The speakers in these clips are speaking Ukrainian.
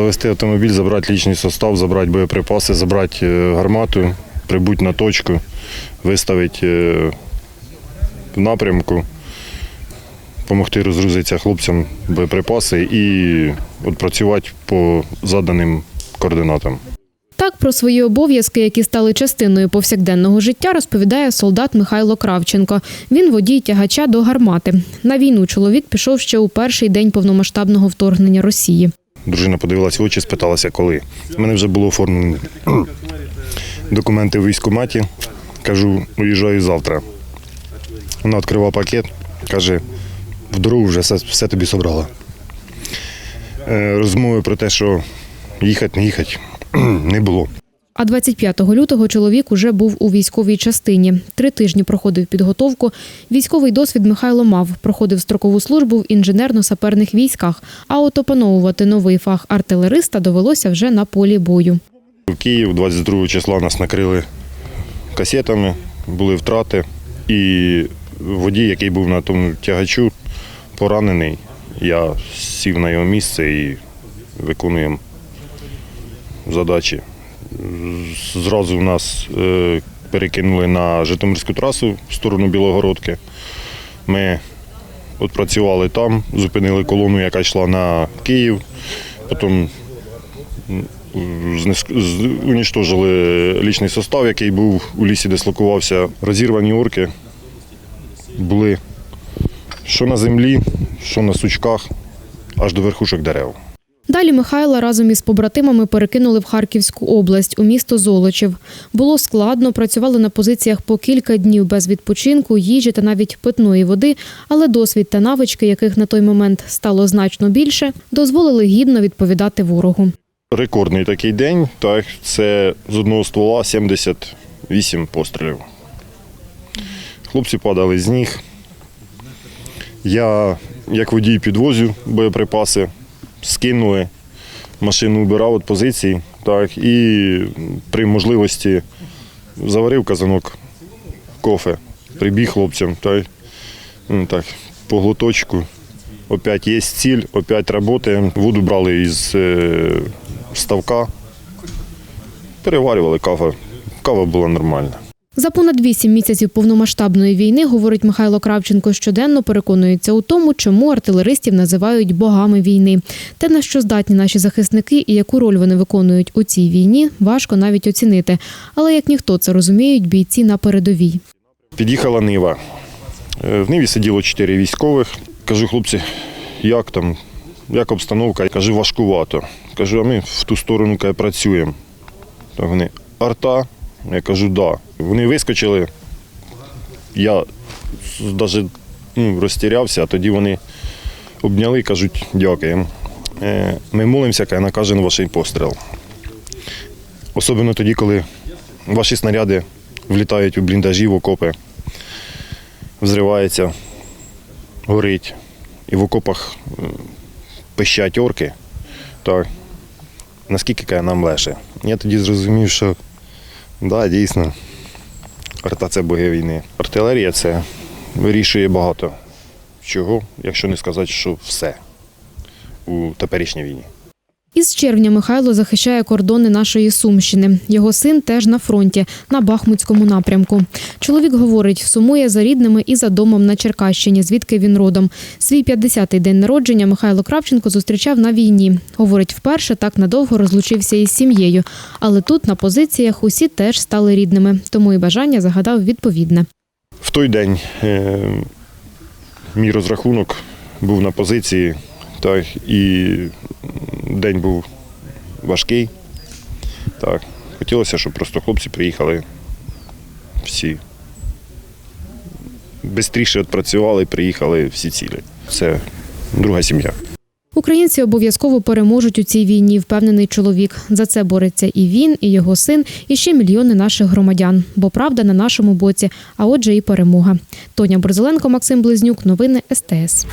Завести автомобіль, забрати лічний состав, забрати боєприпаси, забрати е, гармату, прибути на точку, виставити е, в напрямку, допомогти розгрузитися хлопцям боєприпаси і відпрацювати по заданим координатам. Так про свої обов'язки, які стали частиною повсякденного життя, розповідає солдат Михайло Кравченко. Він водій тягача до гармати. На війну чоловік пішов ще у перший день повномасштабного вторгнення Росії. Дружина подивилася в очі, спиталася, коли. У мене вже було оформлені документи в військкоматі. Кажу, уїжджаю завтра. Вона відкрила пакет, каже, в дорогу вже все, все тобі собрала. Е, Розмови про те, що їхати, не їхати, не було. А 25 лютого чоловік уже був у військовій частині. Три тижні проходив підготовку. Військовий досвід Михайло мав. Проходив строкову службу в інженерно-саперних військах. А от опановувати новий фах артилериста довелося вже на полі бою. В Київ 22 числа нас накрили касетами, були втрати. І водій, який був на тому тягачу, поранений. Я сів на його місце і виконуємо задачі. Зразу нас е, перекинули на Житомирську трасу в сторону Білогородки. Ми відпрацювали там, зупинили колону, яка йшла на Київ. Потім унічтожили лічний состав, який був у лісі, дислокувався. Розірвані орки були що на землі, що на сучках, аж до верхушок дерев. Далі Михайла разом із побратимами перекинули в Харківську область у місто Золочів. Було складно, працювали на позиціях по кілька днів без відпочинку, їжі та навіть питної води, але досвід та навички, яких на той момент стало значно більше, дозволили гідно відповідати ворогу. Рекордний такий день, так, це з одного ствола 78 пострілів. Хлопці падали з ніг. Я, як водій, підвозю боєприпаси, скинули, машину убирав від позиції, так, і при можливості заварив казанок кофе, прибіг хлопцям, так, ну, так, по глоточку. Опять є ціль, опять роботи. Воду брали із е, ставка, переварювали кава. Кава була нормальна. За понад вісім місяців повномасштабної війни, говорить Михайло Кравченко, щоденно переконується у тому, чому артилеристів називають богами війни. Те, на що здатні наші захисники і яку роль вони виконують у цій війні, важко навіть оцінити. Але як ніхто це розуміють бійці на передовій. Під'їхала Нива. Е, В Ниві сиділо чотири військових. Кажу, хлопці, як там, як обстановка? Кажу, важкувато. Кажу, а ми в ту сторону працюємо. Так вони, арта? Я кажу, да. Вони вискочили. Я навіть ну, розтірявся, а тоді вони обняли і кажуть, дякуємо. Е, Ми молимося на кожен ваш постріл. Особливо тоді, коли ваші снаряди влітають у бліндажі, в окопи, взривається, горить. І в окопах е, пищать орки. Так. Наскільки нам легше. Я тоді зрозумів, що да, дійсно, арта це боги війни. Артилерія це вирішує багато чого, якщо не сказати, що все у теперішній війні. Із червня Михайло захищає кордони нашої Сумщини. Його син теж на фронті на Бахмутському напрямку. Чоловік говорить, сумує за рідними і за домом на Черкащині, звідки він родом. Свій 50-й день народження Михайло Кравченко зустрічав на війні. Говорить, вперше так надовго розлучився із сім'єю. Але тут на позиціях усі теж стали рідними, тому і бажання загадав відповідне. В той день е, мій розрахунок був на позиції, так, і день був важкий. Так. Хотілося, щоб просто хлопці приїхали всі. Бистріше відпрацювали, приїхали всі цілі. Це друга сім'я. Українці обов'язково переможуть у цій війні, впевнений чоловік. За це бореться і він, і його син, і ще мільйони наших громадян. Бо правда на нашому боці, а отже, і перемога. Тоня Борзеленко, Максим Близнюк. Новини СТС.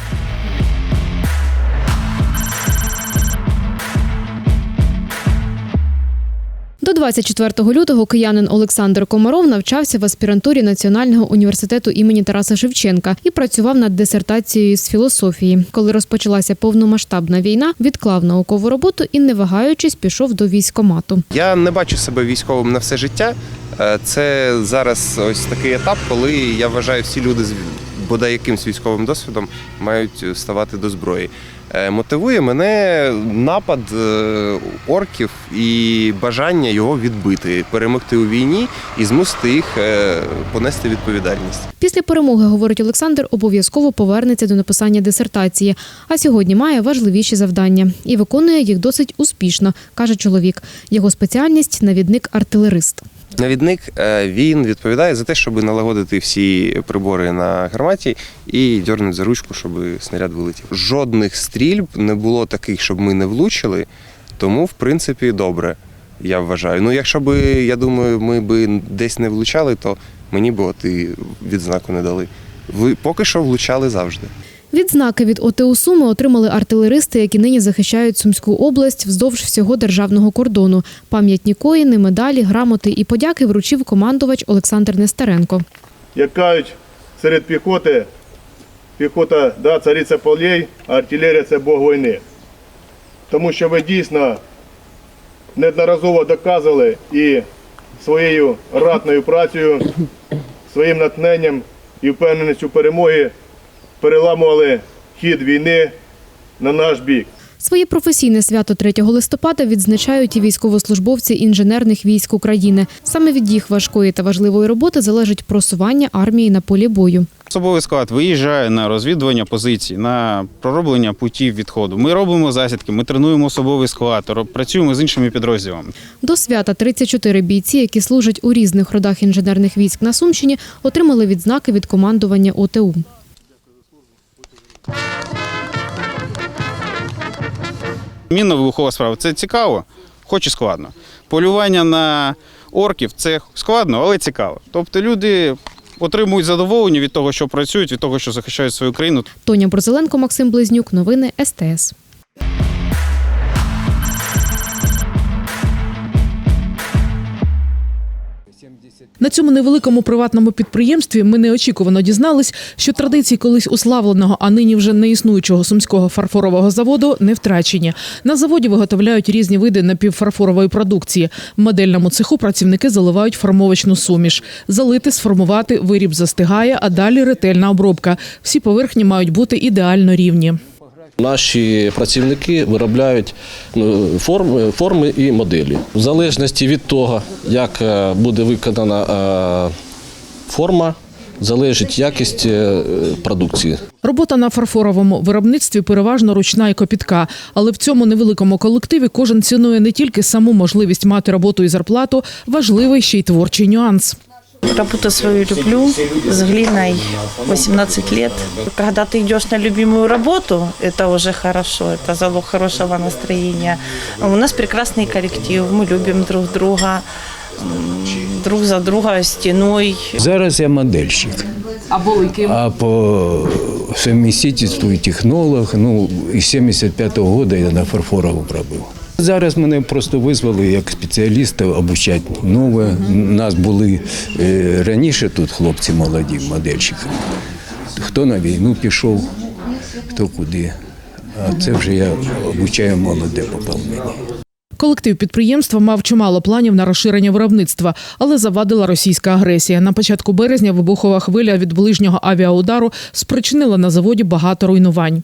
До 24 лютого киянин Олександр Комаров навчався в аспірантурі Національного університету імені Тараса Шевченка і працював над дисертацією з філософії. Коли розпочалася повномасштабна війна, відклав наукову роботу і, не вагаючись, пішов до військкомату. Я не бачу себе військовим на все життя. Е, Це зараз ось такий етап, коли я вважаю, всі люди з бодай якимсь військовим досвідом мають ставати до зброї. Е, Мотивує мене напад е, орків і бажання його відбити, перемогти у війні і змусити їх е, понести відповідальність. Після перемоги, говорить Олександр, обов'язково повернеться до написання дисертації. А сьогодні має важливіші завдання і виконує їх досить успішно, каже чоловік. Його спеціальність навідник-артилерист. Навідник е, він відповідає за те, щоб налагодити всі прибори на гарматі і дьорнути за ручку, щоб снаряд вилетів. Жодних стрільб не було таких, щоб ми не влучили, тому в принципі добре. Я вважаю. Ну, якщо би, я думаю, ми би десь не влучали, то мені б от і відзнаку не дали. Ви поки що влучали завжди. Відзнаки від ОТУ Суми отримали артилеристи, які нині захищають Сумську область вздовж всього державного кордону. Пам'ятні коїни, медалі, грамоти і подяки вручив командувач Олександр Нестеренко. як кажуть серед піхоти, піхота да, цариця полей, а артилерія це Бог війни. Тому що ви дійсно неодноразово доказували і своєю ратною працею, своїм натхненням і впевненістю перемоги переламували хід війни на наш бік. Своє професійне свято 3 листопада відзначають і військовослужбовці інженерних військ України. Саме від їх важкої та важливої роботи залежить просування армії на полі бою. Особовий склад виїжджає на розвідування позицій, на пророблення путів відходу. Ми робимо засідки, ми тренуємо особовий склад, працюємо з іншими підрозділами. До свята 34 бійці, які служать у різних родах інженерних військ на Сумщині, отримали відзнаки від командування ОТУ. Мінно-вибухова справа це цікаво, хоч і складно. Полювання на орків це складно, але цікаво. Тобто люди отримують задоволення від того, що працюють, від того, що захищають свою країну. Тоня Борзеленко, Максим Близнюк. Новини СТС. На цьому невеликому приватному підприємстві ми неочікувано дізнались, що традиції колись уславленого, а нині вже не існуючого сумського фарфорового заводу не втрачені. На заводі виготовляють різні види напівфарфорової продукції. В модельному цеху працівники заливають формовочну суміш. Залити, сформувати виріб застигає, а далі ретельна обробка. Всі поверхні мають бути ідеально рівні. Наші працівники виробляють ну, форми, форми і моделі. В залежності від того, як е, буде виконана е, форма, залежить якість е, продукції. Робота на фарфоровому виробництві переважно ручна і копітка, але в цьому невеликому колективі кожен цінує не тільки саму можливість мати роботу і зарплату, важливий ще й творчий нюанс. Работу свою люблю, с глиной 18 лет. Когда ты идешь на любимую работу, это уже хорошо, это залог хорошего настроения. У нас прекрасный коллектив, мы любим друг друга, м, друг за друга стеной. Зараз я модельщик. А були ким? А по совмістительству і технолог. Ну, із 75-го року я на фарфорову пробив. Зараз мене просто визвали як спеціаліста обучати нове. Нас були е, раніше тут хлопці молоді, модельщики. Хто на війну пішов, хто куди. А це вже я обучаю молоде поповнення. Колектив підприємства мав чимало планів на розширення виробництва, але завадила російська агресія. На початку березня вибухова хвиля від ближнього авіаудару спричинила на заводі багато руйнувань.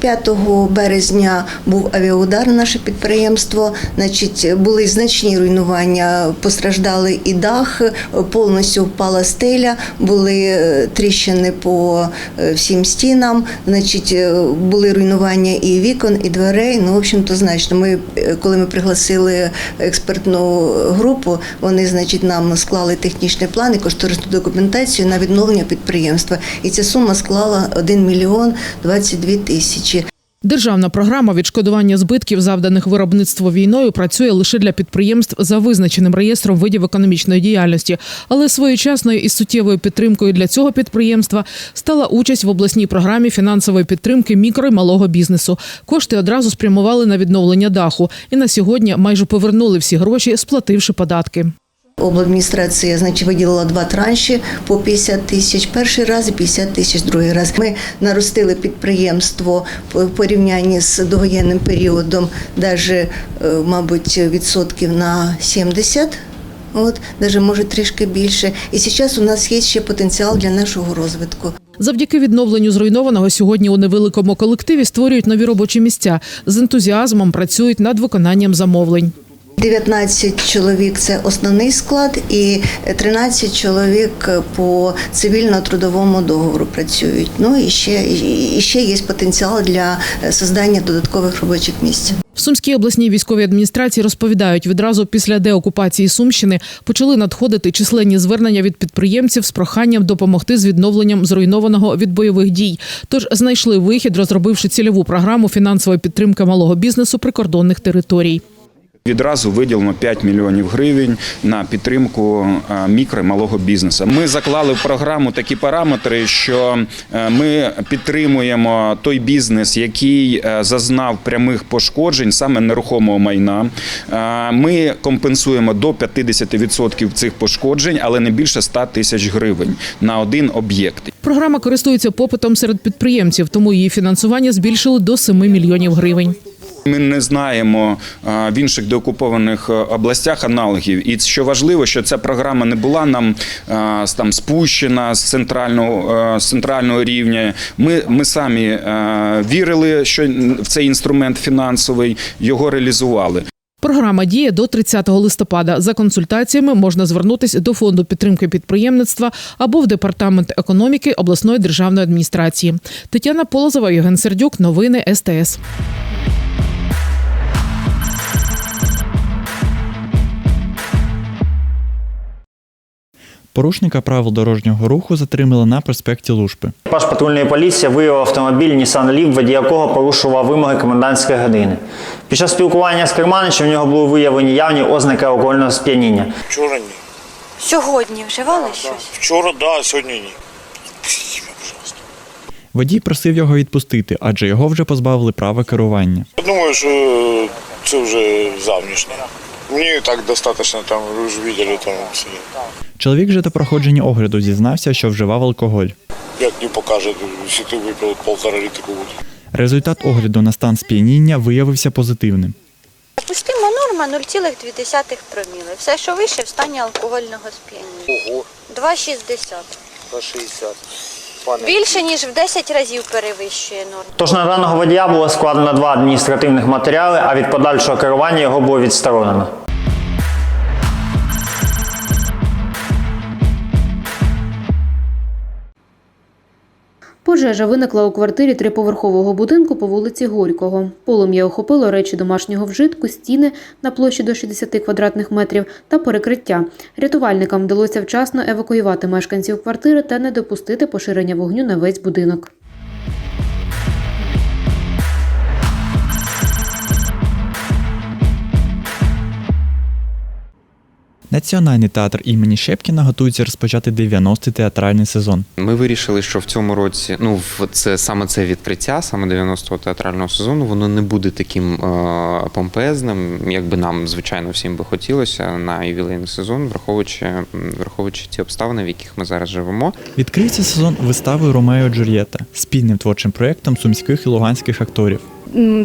5 березня був авіаудар на наше підприємство. Значить, були значні руйнування. Постраждали і дах, повністю впала стеля, були е, тріщини по е, всім стінам. Значить, е, були руйнування і вікон, і дверей. Ну, в общем-то, значно. Ми, коли ми пригласили експертну групу, вони, значить, нам склали технічний план і кошторисну документацію на відновлення підприємства. І ця сума склала 1 мільйон 22 тисячі. Державна програма відшкодування збитків, завданих виробництву війною, працює лише для підприємств за визначеним реєстром видів економічної діяльності. Але своєчасною і суттєвою підтримкою для цього підприємства стала участь в обласній програмі фінансової підтримки мікро і малого бізнесу. Кошти одразу спрямували на відновлення даху, і на сьогодні майже повернули всі гроші, сплативши податки. Обладміністрація значить, виділила два транші по 50 тисяч перший раз і 50 тисяч другий раз. Ми наростили підприємство в порівнянні з довоєнним періодом, навіть, мабуть, відсотків на 70. От, навіть може трішки більше. І зараз у нас є ще потенціал для нашого розвитку. Завдяки відновленню зруйнованого сьогодні у невеликому колективі створюють нові робочі місця. З ентузіазмом працюють над виконанням замовлень. 19 чоловік це основний склад, і 13 чоловік по цивільно-трудовому договору працюють. Ну і ще, і ще є потенціал для створення додаткових робочих місць. В Сумській обласній військовій адміністрації розповідають, відразу після деокупації Сумщини почали надходити численні звернення від підприємців з проханням допомогти з відновленням зруйнованого від бойових дій. Тож знайшли вихід, розробивши цільову програму фінансової підтримки малого бізнесу прикордонних територій. Відразу виділено 5 мільйонів гривень на підтримку е, мікро і малого бізнесу. Ми заклали в програму такі параметри, що е, ми підтримуємо той бізнес, який е, зазнав прямих пошкоджень, саме нерухомого майна. Ми компенсуємо до 50% цих пошкоджень, але не більше 100 тисяч гривень на один об'єкт. Програма користується попитом серед підприємців, тому її фінансування збільшили до 7 мільйонів гривень. Ми не знаємо в інших деокупованих е, областях аналогів. І що важливо, що ця програма не була нам там спущена з центрального е, з центрального рівня. Ми, ми самі е, вірили, що в цей інструмент фінансовий його реалізували. Програма діє до 30 листопада. За консультаціями можна звернутися до фонду підтримки підприємництва або в департамент економіки обласної державної адміністрації. Тетяна Полозова, Євген Сердюк. Новини СТС. Порушника правил дорожнього руху затримали на проспекті Лушпи. Екіпаж патрульної поліції виявив автомобіль Nissan Leaf, водій якого порушував вимоги комендантської години. Під час спілкування з керманичем в нього були виявлені явні ознаки алкогольного сп'яніння. Вчора ні. Сьогодні вживали щось? Вчора, да, сьогодні ні. Водій просив його відпустити, адже його вже позбавили права керування. Я думаю, що це вже завнішнє. Мені так достатньо, там, ви ж бачили, там все. Чоловік же до проходження огляду зізнався, що вживав алкоголь. Як не покаже, якщо ти випив полтора літри води. Результат огляду на стан сп'яніння виявився позитивним. Допустима норма 0,2 проміли. Все, що вище, в стані алкогольного сп'яніння. Ого, 2,60. на 60. Пане, Більше, ніж в 10 разів перевищує норму. Тож на даного водія було складено два адміністративних матеріали, а від подальшого керування його було відсторонено. Пожежа виникла у квартирі триповерхового будинку по вулиці Горького. Полум'я охопило речі домашнього вжитку, стіни на площі до 60 квадратних метрів та перекриття. Рятувальникам вдалося вчасно евакуювати мешканців квартири та не допустити поширення вогню на весь будинок. Національний театр імені Шепкіна готується розпочати 90-й театральний сезон. Ми вирішили, що в цьому році, ну в це саме це відкриття, саме 90-го театрального сезону, воно не буде таким е, помпезним, як би нам, звичайно, всім би хотілося на ювілейний сезон, враховуючи враховуючи ті обставини, в яких ми зараз живемо. Відкриється сезон виставою Ромео Джульєта спільним творчим проєктом сумських і луганських акторів.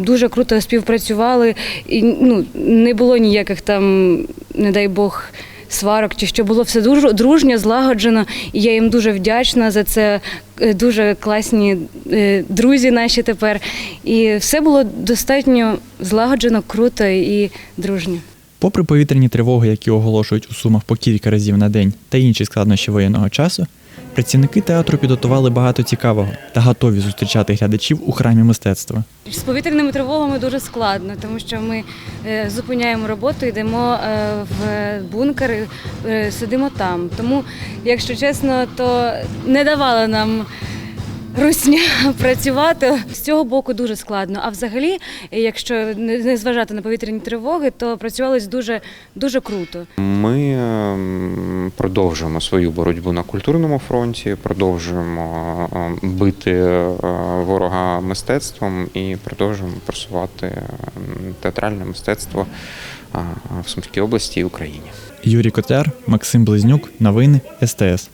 Дуже круто співпрацювали, і ну не було ніяких там, не дай Бог, сварок чи що було все дуже дружньо, злагоджено. І я їм дуже вдячна за це. Е, Дуже класні е, друзі наші тепер. І все було достатньо злагоджено, круто і дружньо. Попри повітряні тривоги, які оголошують у Сумах по кілька разів на день та інші складнощі воєнного часу, працівники театру підготували багато цікавого та готові зустрічати глядачів у храмі мистецтва. З повітряними тривогами дуже складно, тому що ми е, зупиняємо роботу, йдемо е, в бункер, е, сидимо там. Тому, якщо чесно, то не давали нам русня працювати. З цього боку дуже складно. А взагалі, якщо не зважати на повітряні тривоги, то працювалось дуже дуже круто. Ми ем, продовжуємо свою боротьбу на культурному фронті, продовжуємо ем, бити е, ворога мистецтвом і продовжуємо просувати ем, театральне мистецтво е, в Сумській області і Україні. Юрій Котляр, Максим Близнюк, новини СТС.